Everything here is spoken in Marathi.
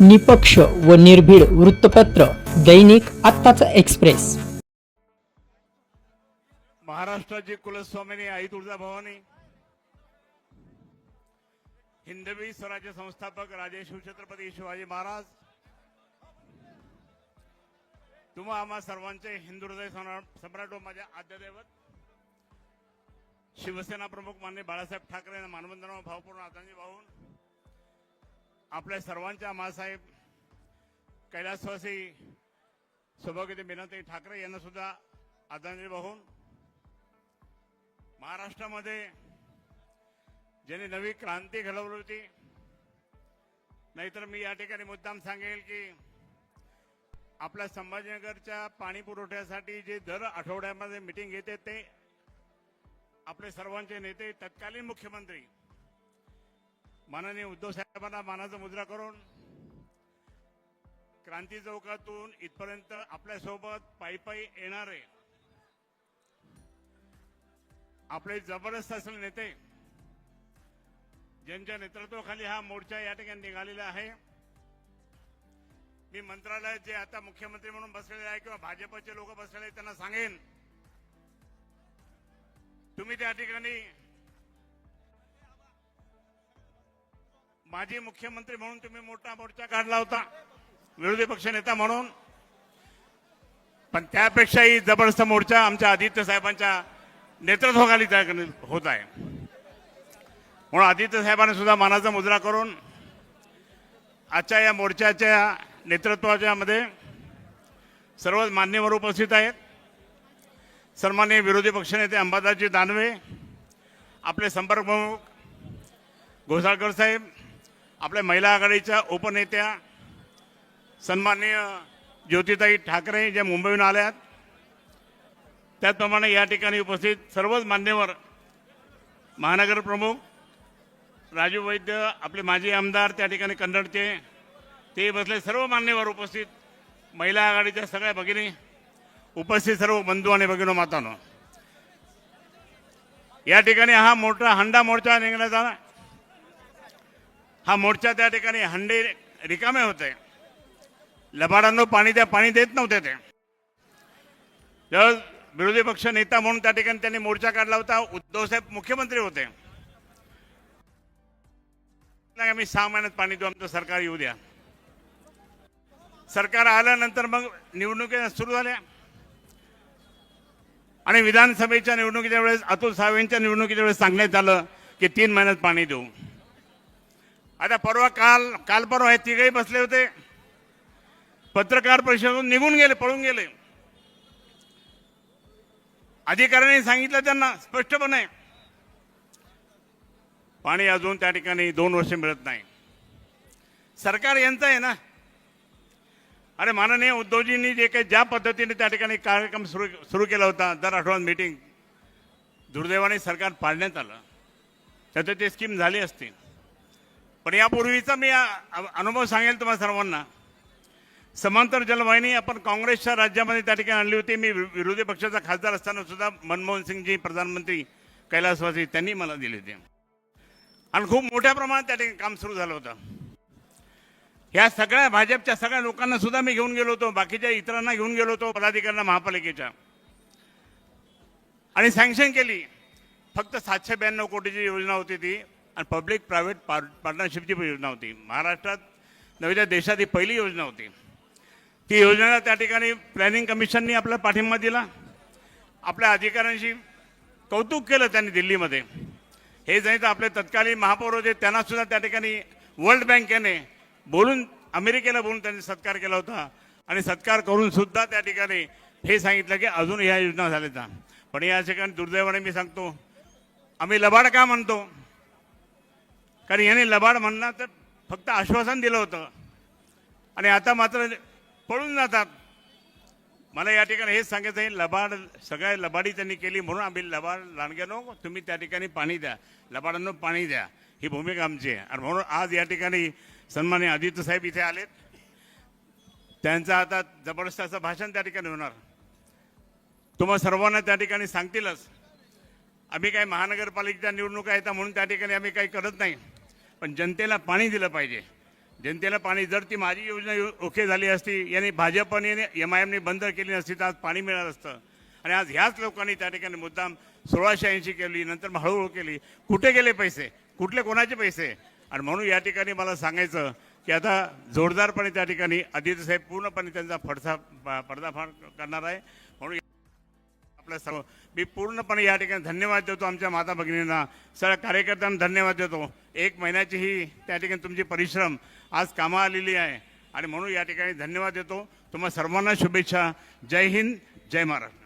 निपक्ष व निर्भीड वृत्तपत्र दैनिक आत्ताचा एक्सप्रेस. महाराष्ट्राची कुलस्वामिनी आई तुळजाभवानी हिंदवी स्वराज्य संस्थापक राजे शिवछत्रपती शिवाजी महाराज तुम्हा आम्हा सर्वांचे हिंदू हृदय सम्राट व माझ्या आद्यदैवत शिवसेना प्रमुख मान्य बाळासाहेब ठाकरे यांना मानवंदना भावपूर्ण आदरांजली वाहून आपल्या सर्वांच्या मासाहेब कैलासवासी सौभाग्यवती मीनाताई ठाकरे यांना सुद्धा आदरांजली वाहून महाराष्ट्रामध्ये ज्यांनी नवी क्रांती घडवली होती नाहीतर मी या ठिकाणी मुद्दाम सांगेल की आपल्या संभाजीनगरच्या पाणी पुरवठ्यासाठी जे दर आठवड्यामध्ये मिटिंग घेते ते आपले सर्वांचे नेते तत्कालीन मुख्यमंत्री माननीय उद्धव साहेबांना मानाचा मुद्रा करून क्रांती चौकातून इथपर्यंत आपल्यासोबत पायी पायी येणारे आपले जबरदस्त असले नेते ज्यांच्या नेतृत्वाखाली हा मोर्चा या ठिकाणी निघालेला आहे. मी मंत्रालयात जे आता मुख्यमंत्री म्हणून बसलेले आहे किंवा भाजपचे लोक बसलेले आहेत त्यांना सांगेन तुम्ही त्या ठिकाणी माजी मुख्यमंत्री म्हणून तुम्ही मोठा मोर्चा काढला होता. विरोधी पक्ष नेता म्हणून. पण त्यापेक्षाही जबरदस्त मोर्चा आमच्या आदित्य साहेबांच्या नेतृत्वाखाली त्या होत आहे. म्हणून आदित्य साहेबांनी सुद्धा मानाचा मुद्रा करून आजच्या या मोर्चाच्या नेतृत्वाच्या मध्ये सर्वच मान्यवर उपस्थित आहेत. सन्मान्य विरोधी पक्षनेते अंबादासजी दानवे आपले संपर्क प्रमुख घोसाळकर साहेब आपल्या महिला आघाडीच्या उपनेत्या सन्माननीय ज्योतिताई ठाकरे ज्या मुंबईहून आल्यात त्याचप्रमाणे या ठिकाणी उपस्थित सर्वच मान्यवर महानगर प्रमुख राजू वैद्य आपले माजी आमदार त्या ठिकाणी कन्नडचे ते बसले सर्व मान्यवर उपस्थित महिला आघाडीच्या सगळ्या भगिनी उपस्थित सर्व बंधू आणि भगिनो मातानो. या ठिकाणी हा मोठा हंडा मोर्चा निघण्याचा हा मोर्चा त्या ठिकाणी हंडे रिकामे होते. लबाडांनो पाणी द्या पाणी देत नव्हते ते. विरोधी पक्ष नेता म्हणून त्या ठिकाणी त्यांनी मोर्चा काढला होता. उद्धवसाहेब मुख्यमंत्री होते. नाही, आम्ही सहा महिन्यात पाणी देऊ आमचं सरकार येऊ द्या. सरकार आल्यानंतर मग निवडणुकी सुरू झाल्या. आणि विधानसभेच्या निवडणुकीच्या वेळेस अतुल सावेंच्या निवडणुकीच्या वेळेस सांगण्यात आलं की तीन महिन्यात पाणी देऊ. आता परवा काल काल परवा हे तिघही बसले होते. पत्रकार परिषदेतून निघून गेले पळून गेले. अधिकाऱ्यांनी सांगितलं त्यांना स्पष्टपणे. पाणी अजून त्या ठिकाणी दोन वर्ष मिळत नाही. सरकार यांचं आहे ना? अरे माननीय उद्धवजींनी जे काही ज्या पद्धतीने त्या ठिकाणी कार्यक्रम सुरू सुरू केला होता दर आठवड्यात मीटिंग दुर्दैवाने सरकार पाडण्यात आलं. त्याचं ते स्कीम झाली असती. पण यापूर्वीचा मी अनुभव सांगेल तुम्हाला सर्वांना. समांतर जलवाहिनी आपण काँग्रेसच्या राज्यामध्ये त्या ठिकाणी आणली होती. मी वि- विरोधी पक्षाचा खासदार असताना सुद्धा मनमोहन सिंगजी प्रधानमंत्री कैलासवासी त्यांनी मला दिली होती. आणि खूप मोठ्या प्रमाणात त्या ठिकाणी काम सुरू झालं होतं. ह्या सगळ्या भाजपच्या सगळ्या लोकांना सुद्धा मी घेऊन गेलो होतो. बाकीच्या इतरांना घेऊन गेलो होतो. पदाधिकाऱ्यांना महापालिकेच्या. आणि सँक्शन केली. फक्त सातशे ब्याण्णव कोटीची योजना होती ती. आणि पब्लिक प्रायव्हेट पार्टनरशिपची पण योजना होती. महाराष्ट्रात नव्या देशात ही पहिली योजना होती. ती योजनेला त्या ठिकाणी प्लॅनिंग कमिशननी आपला पाठिंबा दिला. आपल्या अधिकाऱ्यांशी कौतुक केलं त्यांनी दिल्लीमध्ये. हे जे तर आपले तत्कालीन महापौर होते त्यांनासुद्धा त्या ठिकाणी वर्ल्ड बँकेने बोलून अमेरिकेला बोलून त्यांनी सत्कार केला होता. आणि सत्कार करून सुद्धा त्या ठिकाणी हे सांगितलं की अजून ह्या योजना झाल्या पण या ठिकाणी दुर्दैवाने मी सांगतो आम्ही लबाड का म्हणतो? कारण याने लबाड म्हणणार तर फक्त आश्वासन दिलं होतं. आणि आता मात्र पळून जातात. मला या ठिकाणी हेच सांगायचं आहे लबाड सगळ्या लबाडी त्यांनी केली म्हणून आम्ही लबाड लांडग्यानो तुम्ही त्या ठिकाणी पाणी द्या. लबाडांनो पाणी द्या. ही भूमिका आमची आहे. आणि म्हणून आज या ठिकाणी सन्मान्य आदित्य साहेब इथे आलेत. त्यांचं आता जबरदस्त असं भाषण त्या ठिकाणी होणार. तुम्हा सर्वांना त्या ठिकाणी सांगतीलच. आम्ही काही महानगरपालिकेच्या निवडणुका येतात म्हणून त्या ठिकाणी आम्ही काही करत नाही. पण जनतेला पाणी दिलं पाहिजे. जनतेला पाणी जर ती माझी योजना ओके झाली असती याने भाजपने एम आय एमने बंद केली नसती तर आज पाणी मिळालं असतं. आणि आज ह्याच लोकांनी त्या ठिकाणी मुद्दाम सोळाशे ऐंशी केली नंतर मग हळूहळू केली. कुठे गेले पैसे? कुठले कोणाचे पैसे? आणि म्हणून या ठिकाणी मला सांगायचं की आता जोरदारपणे त्या ठिकाणी आदित्य साहेब पूर्णपणे त्यांचा फडसा पडदाफाड करणार आहे. म्हणून आपल्या सर्व. मी पूर्णपणे या ठिकाणी धन्यवाद देतो आमच्या माता भगिनींना. सगळ्या कार्यकर्त्यांना धन्यवाद देतो. एक महिन्याची ही त्या ठिकाणी तुमची परिश्रम आज कामा आलेली आहे. आणि म्हणून या ठिकाणी धन्यवाद देतो. तुम्हाला सर्वांना शुभेच्छा. जय हिंद जय महाराष्ट्र.